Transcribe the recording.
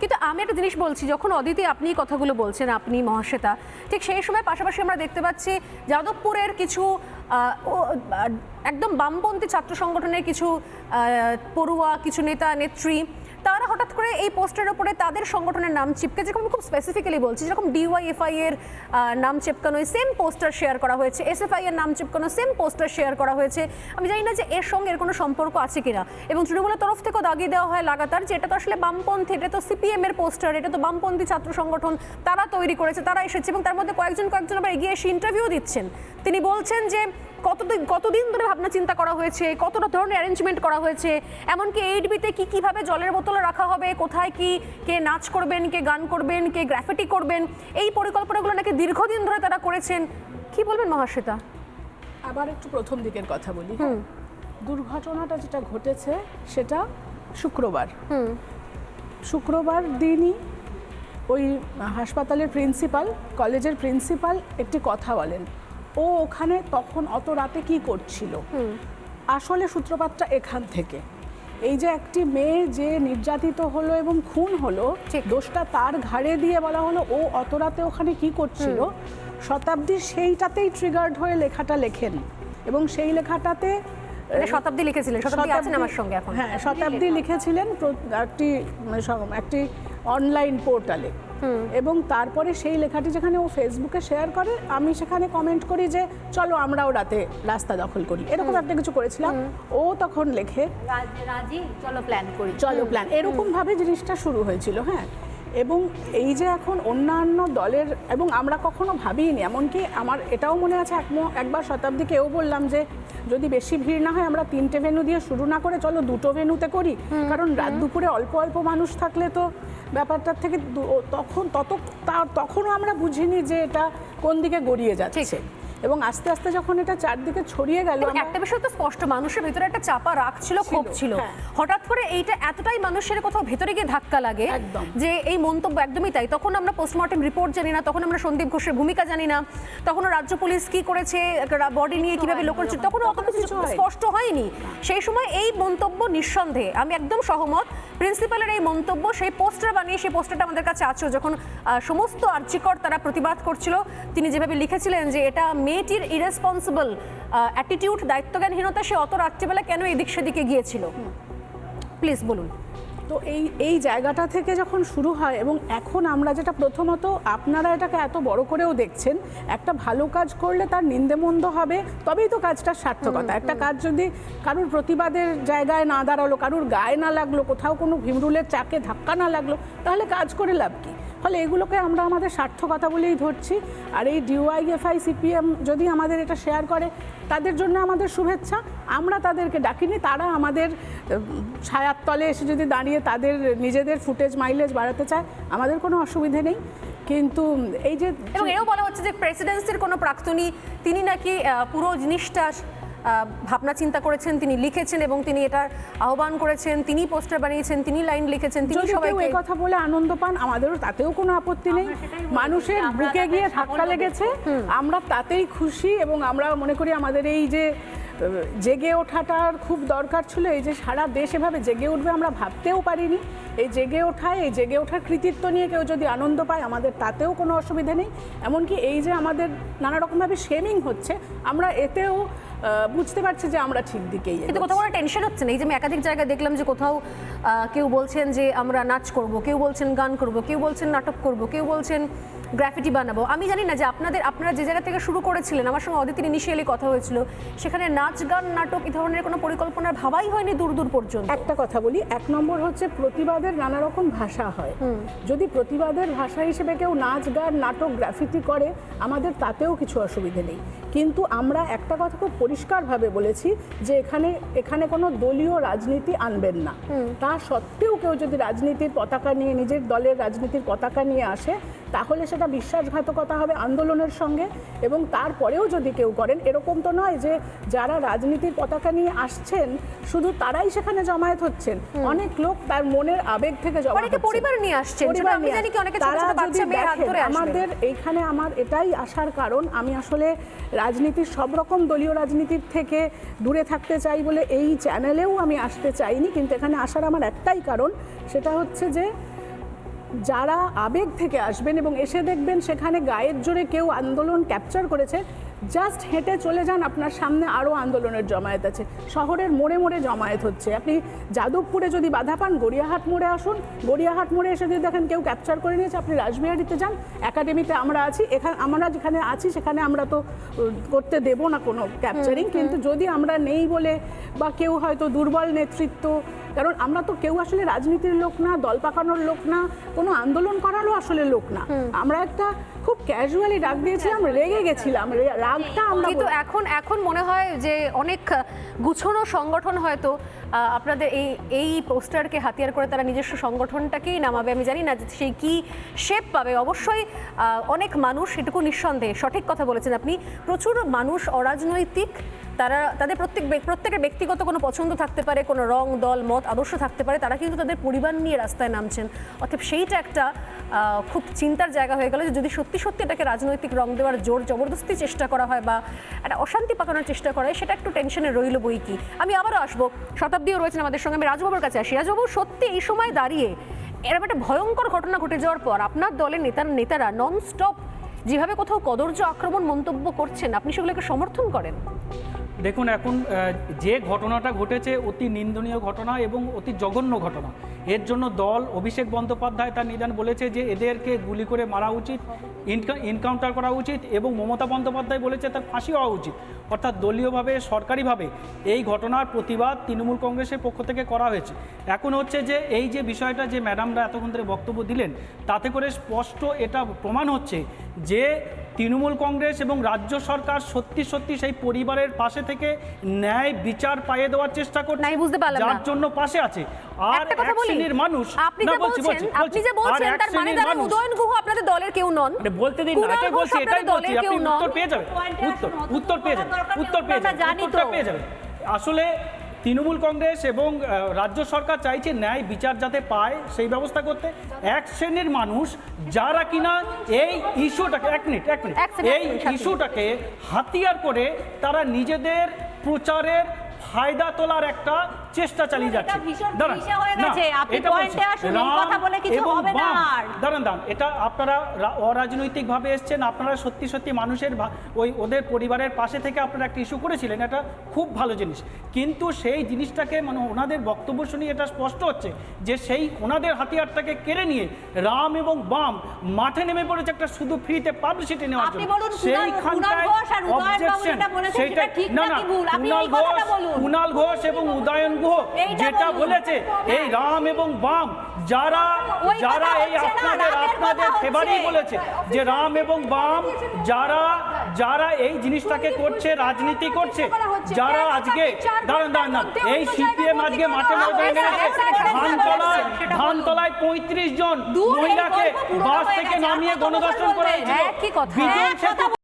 কিন্তু আমি একটা জিনিস বলছি, যখন অদিতি আপনি কথাগুলো বলছেন, আপনি মহাশ্বেতা, ঠিক সেই সময় পাশাপাশি আমরা দেখতে পাচ্ছি যাদবপুরের কিছু একদম বামপন্থী ছাত্র সংগঠনের কিছু পড়ুয়া, কিছু নেতা, নেত্রী তারা হঠাৎ করে এই পোস্টের ওপরে তাদের সংগঠনের নাম চিপকে, যেরকম খুব স্পেসিফিক্যালি বলছি, যেরকম ডিওয়াইএফআই এর নাম চিপকানো সেম পোস্টার শেয়ার করা হয়েছে এসএফআই এর নাম চিপকানো সেম পোস্টার শেয়ার করা হয়েছে। আমি জানি না যে এর সঙ্গে এর কোনো সম্পর্ক আছে কিনা। এবং তৃণমূলের তরফ থেকেও দাগিয়ে দেওয়া হয় লাগাতার যে এটা তো আসলে বামপন্থী, এটা তো সিপিএম এর পোস্টার এটা তো বামপন্থী ছাত্র সংগঠন, তারা তৈরি করেছে, তারা এসেছে এবং তার মধ্যে কয়েকজন কয়েকজন আবার এগিয়ে এসে ইন্টারভিউ দিচ্ছেন। তিনি বলছেন যে কতদিন কতদিন ধরে ভাবনা চিন্তা করা হয়েছে? কতটা ধরনের অ্যারেঞ্জমেন্ট করা হয়েছে? এমনকি এইট বিতে কি কীভাবে জলের বোতল রাখা হবে? কোথায় কি কে নাচ করবেন কে গান করবেন কে গ্রাফিটি করবেন? এই পরিকল্পনাগুলো নাকি দীর্ঘদিন ধরে তারা করেছেন। কি বলবেন মহাশ্বেতা? আবার একটু প্রথম দিকের কথা বলি? দুর্ঘটনাটা যেটা ঘটেছে সেটা শুক্রবার। শুক্রবার দিনই ওই হাসপাতালের প্রিন্সিপাল কলেজের প্রিন্সিপাল একটি কথা বলেন। ও ওখানে তখন অত রাতে কি করছিল? আসলে সূত্রপাতটা এখান থেকে। এই যে একটি মেয়ে যে নির্যাতিত হলো এবং খুন হলো ঠিক। দোষটা তার ঘাড়ে দিয়ে বলা হলো ও অত রাতে ওখানে কি করছিল? শতাব্দী সেইটাতেই ট্রিগার্ড হয়ে লেখাটা লেখেন। এবং সেই লেখাটাতে শতাব্দী লিখেছিলেন শতাব্দী আছেন আমার সঙ্গে এখন। হ্যাঁ শতাব্দী লিখেছিলেন একটি মানে একটি অনলাইন পোর্টালে এবং তারপরে সেই লেখাটি যেখানে ও ফেসবুকে শেয়ার করে আমি সেখানে কমেন্ট করি যে চলো আমরাও রাতে রাস্তা দখল করি। এরকম একটা কিছু করেছিলাম। ও তখন লেখে রাজি? চলো প্ল্যান করি। চলো প্ল্যান এরকম ভাবে জিনিসটা শুরু হয়েছিল হ্যাঁ। এবং এই যে এখন অন্যান্য দলের এবং আমরা কখনো ভাবিনি এমনকি আমার এটাও মনে আছে একবার শতাব্দীকেও বললাম যে যদি বেশি ভিড় না হয় আমরা তিনটে ভেনু দিয়ে শুরু না করে চলো দুটো ভেনুতে করি। কারণ রাত দুপুরে অল্প অল্প মানুষ থাকলে তো ব্যাপারটার থেকে তখন তত তার তখনও আমরা বুঝিনি যে এটা কোন দিকে গড়িয়ে যাচ্ছে। এবং আস্তে আস্তে যখন এটা চারদিকে ছড়িয়ে গেল একটা বিষয় তো স্পষ্ট মানুষের ভিতরে একটা চাপা রাগ ছিল ক্ষোভ ছিল। হ্যাঁ। হঠাৎ করে এইটা এতটাই মানুষের কোথাও ভেতরে গিয়ে ধাক্কা লাগে। যে এই মন্তব্য একদমই তাই। তখন আমরা পোস্টমর্টেম রিপোর্ট জানি না তখন আমরা সন্দীপ ঘোষের ভূমিকা জানি না তখন রাজ্য পুলিশ কি করেছে বডি নিয়ে কীভাবে লোক করেছে তখন অত কিছু কিছু স্পষ্ট হয়নি। সেই সময় এই মন্তব্য নিঃসন্দেহে আমি একদম সহমত প্রিন্সিপালের এই মন্তব্য সেই পোস্টার বানিয়ে সেই পোস্টারটা আমাদের কাছে আছে যখন সমস্ত আর্যিকর তারা প্রতিবাদ করছিল তিনি যেভাবে লিখেছিলেন যে এটা মেয়েটির ইরেসপন্সিবল অ্যাটিটিউড দায়িত্বজ্ঞানহীনতা সে অত রাত্রিবেলা কেন এদিক সেদিকে গিয়েছিল? প্লিজ বলুন। তো এই এই জায়গাটা থেকে যখন শুরু হয় এবং এখন আমরা যেটা প্রথমত আপনারা এটাকে এত বড় করেও দেখছেন একটা ভালো কাজ করলে তার নিন্দেমন্দ হবে তবেই তো কাজটার সার্থকতা। একটা কাজ যদি কারুর প্রতিবাদের জায়গায় না দাঁড়াল কারুর গায়ে না লাগল কোথাও কোনো ভীমরুলের চাকে ধাক্কা না লাগল তাহলে কাজ করে লাভ কি? ফলে এগুলোকে আমরা আমাদের সার্থকতা বলেই ধরছি। আর এই ডিওয়াইএফআই, সিপিএম যদি আমাদের এটা শেয়ার করে, তাদের জন্য আমাদের শুভেচ্ছা। আমরা তাদেরকে ডাকিনি, তারা আমাদের ছায়ার তলে এসে যদি দাঁড়িয়ে তাদের নিজেদের ফুটেজ মাইলেজ বাড়াতে চায়, আমাদের কোনো অসুবিধে নেই। কিন্তু এই যে এবং এও বলা হচ্ছে যে প্রেসিডেন্সির কোনো প্রাক্তনী, তিনি নাকি পুরো জিনিসটা ভাবনা চিন্তা করেছেন তিনি লিখেছেন এবং তিনি এটার আহ্বান করেছেন তিনি পোস্টার বানিয়েছেন তিনি লাইন লিখেছেন তিনি সবাই সবাইকে এই কথা বলে আনন্দ পান আমাদেরও তাতেও কোনো আপত্তি নেই। মানুষের বুকে গিয়ে ধাক্কা লেগেছে আমরা তাতেই খুশি এবং আমরা মনে করি আমাদের এই যে জেগে ওঠাটার খুব দরকার ছিল। এই যে সারা দেশ এভাবে জেগে উঠবে আমরা ভাবতেও পারিনি। এই জেগে ওঠায়, এই জেগে ওঠার কৃতিত্ব নিয়ে কেউ যদি আনন্দ পায়, আমাদের তাতেও কোনো অসুবিধা নেই। এমনকি এই যে আমাদের নানা রকমভাবে শেমিং হচ্ছে, আমরা এতেও বুঝতে পারছি যে আমরা ঠিক দিকেই কিন্তু কোথাও কোনো টেনশন হচ্ছে না। এই যে আমি একাধিক জায়গায় দেখলাম যে কোথাও কেউ বলছেন যে আমরা নাচ করব, কেউ বলছেন গান করব, কেউ বলছেন নাটক করব, কেউ বলছেন গ্রাফিটি বানাবো। আমি জানি না যে আপনাদের, আপনারা যে জায়গা থেকে শুরু করেছিলেন, আমার সঙ্গে অদিতির ইনিশিয়ালি কথা হয়েছিল, সেখানে নাচ গান নাটক এই ধরনের কোনো পরিকল্পনার ভাবাই হয়নি দূর দূর পর্যন্ত। একটা কথা বলি এক নম্বর হচ্ছে প্রতিবাদের নানা রকম ভাষা হয়। যদি প্রতিবাদের ভাষা হিসেবে কেউ নাচ গান নাটক গ্রাফিতি করে আমাদের তাতেও কিছু অসুবিধে নেই। কিন্তু আমরা একটা কথা খুব পরিষ্কারভাবে বলেছি যে এখানে এখানে কোনো দলীয় রাজনীতি আনবেন না। তা সত্ত্বেও কেউ যদি রাজনীতির পতাকা নিয়ে নিজের দলের রাজনীতির পতাকা নিয়ে আসে তাহলে সেটা বিশ্বাসঘাতকতা হবে আন্দোলনের সঙ্গে এবং তারপরেও যদি কেউ করেন এরকম তো নয় যে যারা রাজনীতির পতাকা নিয়ে আসছেন শুধু তারাই সেখানে জমায়েত হচ্ছেন। অনেক লোক তার মনের আবেগ থেকে অনেকে পরিবার নিয়ে আসছেন, আমি জানি কি অনেকে ছোট ছোট বাচ্চা মেয়ে হাত ধরে আমাদের এইখানে আমার এটাই আসার কারণ আমি আসলে রাজনীতির সব রকম দলীয় রাজনীতির থেকে দূরে থাকতে চাই বলে এই চ্যানেলেও আমি আসতে চাইনি কিন্তু এখানে আসার আমার একটাই কারণ সেটা হচ্ছে যে যারা আবেগ থেকে আসবেন এবং এসে দেখবেন সেখানে গায়ের জোরে কেউ আন্দোলন ক্যাপচার করেছে জাস্ট হেঁটে চলে যান আপনার সামনে আরও আন্দোলনের জমায়েত আছে। শহরের মোড়ে মোড়ে জমায়েত হচ্ছে। আপনি যাদবপুরে যদি বাধা পান গড়িয়াহাট মোড়ে আসুন। গড়িয়াহাট মোড়ে এসে যদি দেখেন কেউ ক্যাপচার করে নিয়েছে আপনি রাসবিহারিতে যান। একাডেমিতে আমরা আছি। এখানে আমরা যেখানে আছি সেখানে আমরা তো করতে দেব না কোনো ক্যাপচারিং কিন্তু যদি আমরা নেই বলে বা কেউ হয়তো দুর্বল নেতৃত্ব কারণ আমরা তো কেউ আসলে রাজনীতির লোক না দল পাকানোর লোক না কোনো আন্দোলন করারও আসলে লোক না। আমরা একটা খুব ক্যাজুয়ালি ডাক দিয়েছিলাম রেগে গেছিলাম রাগটা আমরা কিন্তু এখন এখন মনে হয় যে অনেক গুছানো সংগঠন হয়তো আপনাদের এই এই পোস্টারকে হাতিয়ার করে তারা নিজস্ব সংগঠনটাকেই নামাবে। আমি জানি না যে সেই কি শেপ পাবে। অবশ্যই অনেক মানুষ এটুকু নিঃসন্দেহে সঠিক কথা বলেছেন আপনি। প্রচুর মানুষ অরাজনৈতিক তারা, তাদের প্রত্যেক প্রত্যেকের ব্যক্তিগত কোনো পছন্দ থাকতে পারে, কোনো রং, দল, মত, আদর্শ থাকতে পারে, তারা কিন্তু তাদের পরিবার নিয়ে রাস্তায় নামছেন। অর্থাৎ সেইটা একটা খুব চিন্তার জায়গা হয়ে গেল যে যদি সত্যি সত্যি এটাকে রাজনৈতিক রং দেওয়ার জোর জবরদস্তি চেষ্টা করা হয় বা একটা অশান্তি পাকানোর চেষ্টা করা হয়, সেটা একটু টেনশনে রইল বই কি। আমি আবারও আসব, শতাব্দীও রয়েছেন আমাদের সঙ্গে, আমি রাজবাবুর কাছে আসি। রাজবাবু, সত্যি এই সময় দাঁড়িয়ে এরকম একটা ভয়ঙ্কর ঘটনা ঘটে যাওয়ার পর আপনার দলের নেতার নেতারা নন স্টপ যেভাবে কোথাও কদর্য আক্রমণ মন্তব্য করছেন, আপনি সেগুলোকে সমর্থন করেন? দেখুন, এখন যে ঘটনাটা ঘটেছে অতি নিন্দনীয় ঘটনা এবং অতি জঘন্য ঘটনা। এর জন্য দল, অভিষেক বন্দ্যোপাধ্যায় তার নিদান বলেছে যে এদেরকে গুলি করে মারা উচিত। ইনকাউন্টার করা উচিত এবং মমতা বন্দ্যোপাধ্যায় বলেছে তার ফাঁসি হওয়া উচিত। অর্থাৎ দলীয়ভাবে সরকারিভাবে এই ঘটনার প্রতিবাদ তৃণমূল কংগ্রেসের পক্ষ থেকে করা হয়েছে। এখন হচ্ছে যে এই যে বিষয়টা যে ম্যাডামরা এতক্ষণ ধরে বক্তব্য দিলেন তাতে করে স্পষ্ট এটা প্রমাণ হচ্ছে যে তৃণমূল কংগ্রেস এবং রাজ্য সরকার সত্যি সত্যি সেই পরিবারের পাশে থেকে ন্যায় বিচার পাইয়ে দেওয়ার চেষ্টা করছে। বুঝতে পারলাম যার জন্য পাশে আছে। আর একটা কথা বলি মানুষ আপনি যে বলছেন আপনি যে বলছেন তার মানে দাঁড়ান উদয়ন গুহ আপনাদের দলের কেউ নন। মানে বলতে দিন না এটাই বলছি এটাই বলছি আপনি উত্তর পেয়ে যাবেন উত্তর উত্তর পেয়ে যাবেন উত্তর পেয়ে যাবেন জানি উত্তরটা পেয়ে যাবেন। আসলে তৃণমূল কংগ্রেস এবং রাজ্য সরকার চাইছে ন্যায় বিচার যাতে পায় সেই ব্যবস্থা করতে। এক শ্রেণির মানুষ যারা কিনা এই ইস্যুটাকে এক মিনিট এক মিনিট এই ইস্যুটাকে হাতিয়ার করে তারা নিজেদের প্রচারের ফায়দা তোলার একটা চেষ্টা চালিয়ে যাচ্ছে। এটা দাঁড়ান, না, এটা। দাঁড়ান দাঁড়ান। আপনারা অরাজনৈতিকভাবে এসছেন। আপনারা সত্যি সত্যি মানুষের ওই ওদের পরিবারের পাশে থেকে আপনারা একটা ইস্যু করেছিলেন। এটা খুব ভালো জিনিস। কিন্তু সেই জিনিসটাকে মানে ওনাদের বক্তব্য শুনে এটা স্পষ্ট হচ্ছে যে সেই ওনাদের হাতিয়ারটাকে কেড়ে নিয়ে রাম এবং বাম মাঠে নেমে পড়েছে একটা শুধু ফ্রিতে পাবলিসিটি নেওয়ার জন্য। বলেছেন, সেটা ঠিক না না। কুণাল ঘোষ এবং উদয়ন গুহ যেটা বলেছে এই রাম এবং বাম যারা যারা এই আপনাদের আপনাদের কথা বলেছে যে রাম এবং বাম যারা যারা এই জিনিসটাকে করছে রাজনীতি করছে যারা আজকে দাঁড়ান দাঁড়ান এই সিপিএম আজকে মাঠে ময়দানে নেমেছে ধানতলায় ধানতলায় পঁয়ত্রিশ জন মহিলাকে বাস থেকে নামিয়ে বছর করা? হয়েছিল।